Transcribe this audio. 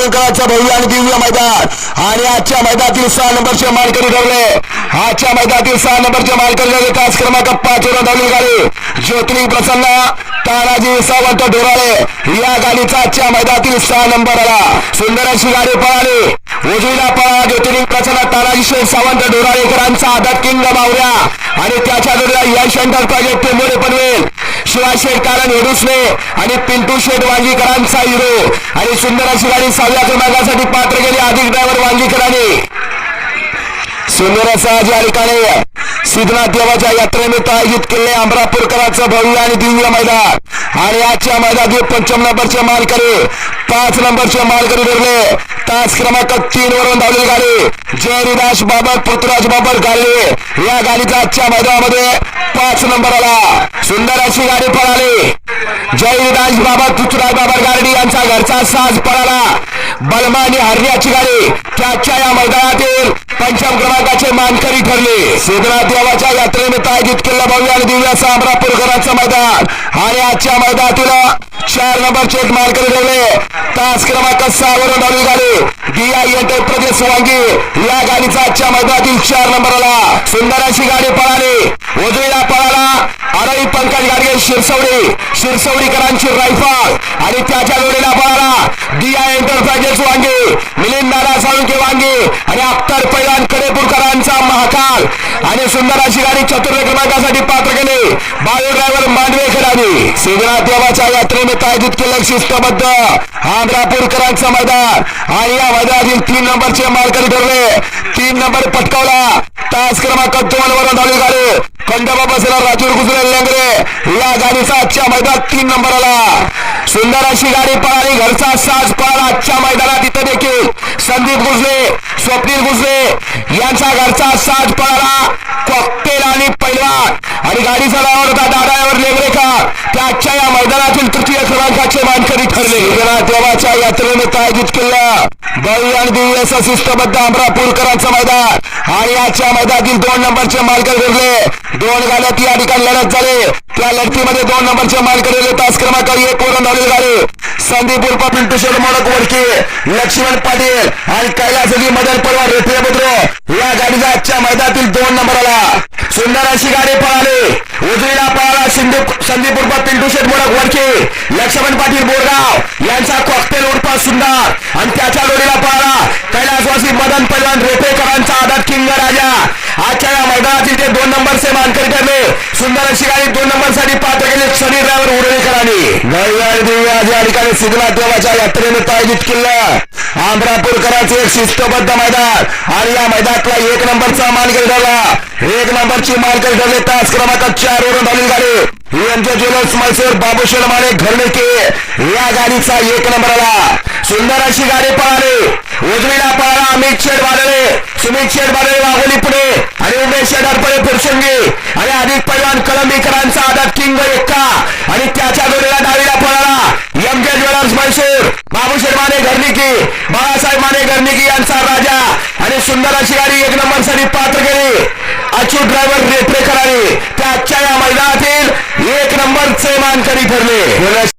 पुरंकराचा भव्य आणि दिव्य मैदान. आणि आजच्या मैदानातील सहा नंबरचे मालकरी ठरले. आजच्या मैदानातील सहा नंबरचे मालकरी ठरले. तास क्रमांक पाच वर धावली गाडी. ज्योतिर्लिंग प्रसन्न तानाजी सावंत डोराळे या गाडीचा आजच्या मैदानातील सहा नंबर आला. सुंदर अशी गाडी पळाली. उजवीला पळा ज्योतिर्लिंग प्रसन्न तानाजी शेख सावंत डोराळेकरांचा आदत किंग मावऱ्या. आणि त्याच्या जोडीला यश एंटरप्राइजेस मोरे पनवेल. शिवा शेटकारण कारण आणि पिंटू शेठ वांगीकरांचा हिरो. आणि सुंदर अशी गाडी सहाव्या क्रमांकासाठी पात्र गेली अधिक ड्रायव्हर वांगीकरांनी. सुंदर असा या ठिकाणी सिद्धनाथ देवाच्या यात्रेनिमित्त आयोजित केले अमरापूरकरांचं भव्य आणि दिव्य मैदान. आणि आजच्या मैदानातील पंचम नंबरचे मालकरी पाच नंबरचे मालकरी ठरले. तास क्रमांक तीन वरून धावलेली गाडी. जयरिदास बाबर पृथ्वीराज बाबर गाडले या गाडीचा आजच्या मैदानामध्ये पाच नंबर आला सुंदर अशी गाडी पळाली. जयरिदास बाबर पृथ्वीराज बाबर गाडी यांचा घरचा साज पळाला. बलमा आणि हरण्याची गाडी त्याच्या या मैदानातील पंचम क्रमांकाचे मानकरी ठरले. सिद्धनाथ देवाच्या यात्रेनिमित्त आयोजित केलं भव्य आणि दिव्य असं अमरापूरकरांचं मैदान. आणि आजच्या मैदानातील चार नंबरचे एक मानकरी ठरले. तास क्रमांक सहा धावली गाडी. डीआय प्रदेश वांगी. या गाडीचा आजच्या मैदानातील चार नंबर आला सुंदर अशी गाडी पळाली. उजवीला पळाला. आरळी पंकज गाडगे शिरसवडी. शिरसवडीकरांची रायफल. आणि त्याच्या जोडीला पळाला. डीआय एंटरप्राइजेस वांगी मिलिंद दादा साळुंके वांगी आणि अख्तर पैलवान कडेपूरकरांचा महाकाल आणि सुंदर अशी गाडी चतुर्थ क्रमांकासाठी पात्र केले. बायो ड्रायव्हर मांडवे आणि सिद्धनाथ देवाच्या यात्रेनिमित्त आयोजित केलं शिस्तबद्ध आंध्रापूरकरांचं मैदान. आणि या मैदानातील तीन नंबरचे मालकरी ठरले. तीन नंबर पटकावला. तास क्रमांक दोन वरून धावली गाडी. खंडोबा बसला राजूर गुजरे लेंगरे. या गाडीचा आजच्या मैदानात तीन नंबर आला. सुंदर अशी गाडी पळाली. घरचा साज पळाला. आजच्या मैदानात इथं देखील संदीप गुजरे स्वप्नील गुजरे यांचा घरचा साज पळाला. आणि गाडीचा नाव होता दादावर लेंगरेकर त्या आजच्या या मैदानातील तृतीय क्रमांकाचे मानकरी ठरले. देवाच्या यात्रेनिमित्त आयोजित केलं बळी आणि दिव्य असं शिस्तबद्ध अमरापूरकरांचं मैदान. आणि आजच्या मैदानातील दोन नंबरचे मालकरी ठरले. दोन गाड्यात या ठिकाणी लढत झाले. त्या लढतीमध्ये दोन नंबरचे मालकरी तास क्रमांक एक वरून धावलेली गाडी. संदीप उर्फ पिंटू शेठ मोडक वडके लक्ष्मण पाटील आणि कैलासजी मदन परवा रेठे बुद्रो या गाडीचा आजच्या मैदानातील दोन नंबर आला. सुंदर अशी गाडी पळाली. उजवीला पळाला संदीप संदीप उर्फ पिंटू शेठ मोडक वडके लक्ष्मण पाटील बोरगाव यांचा कॉकटेल उर्फ सुंदर. आणि त्याच्या जोडीला पळाला कैलासवासी मदन पैलवान रेपेकरांचा आदत किंग राजा. आजच्या या मैदानातील ते दोन नंबरचे मानकरी ठरले. सुंदर अशी गाडी दोन नंबरसाठी पात्र केले शनी ड्रायव्हर दिव्या या ठिकाणी सिद्धनाथ देवाच्या यात्रेनिमित्त आयोजित केलं आंध्रापूरकरांचे एक शिस्तबद्ध मैदान. आणि या मैदानातला एक नंबरचा मानकरी ठरला एक नंबरची मानकरी ठरले तास क्रमांक चार वरून धावली गाडी. यांच्या ज्वेलर्स मैसूर बाबूशेठ माने घरनेके या गाडीचा एक नंबर आला. सुंदर अशी गाडी पळाली. उजवीला पळाला अमित शेड बादळे सुमित शेड बादळे वाघोली पुणे आणि उमेश शेठ अडपळे फुरसंगी आणि अधिक पैलवान कलंबीकरांचा आदत किंग एक्का आणि त्याच्या जोडीला डावीला पळाला M K jewellers Mysore Babusheth Mane घरनिकी Balasaheb Mane घरनिकी यांचा राजा आणि सुंदर अशी गाडी एक नंबर साठी अचूक ड्रायव्हर रेटरेकर त्या आजच्या या मैदानातील एक नंबरचे मानकरी ठरले.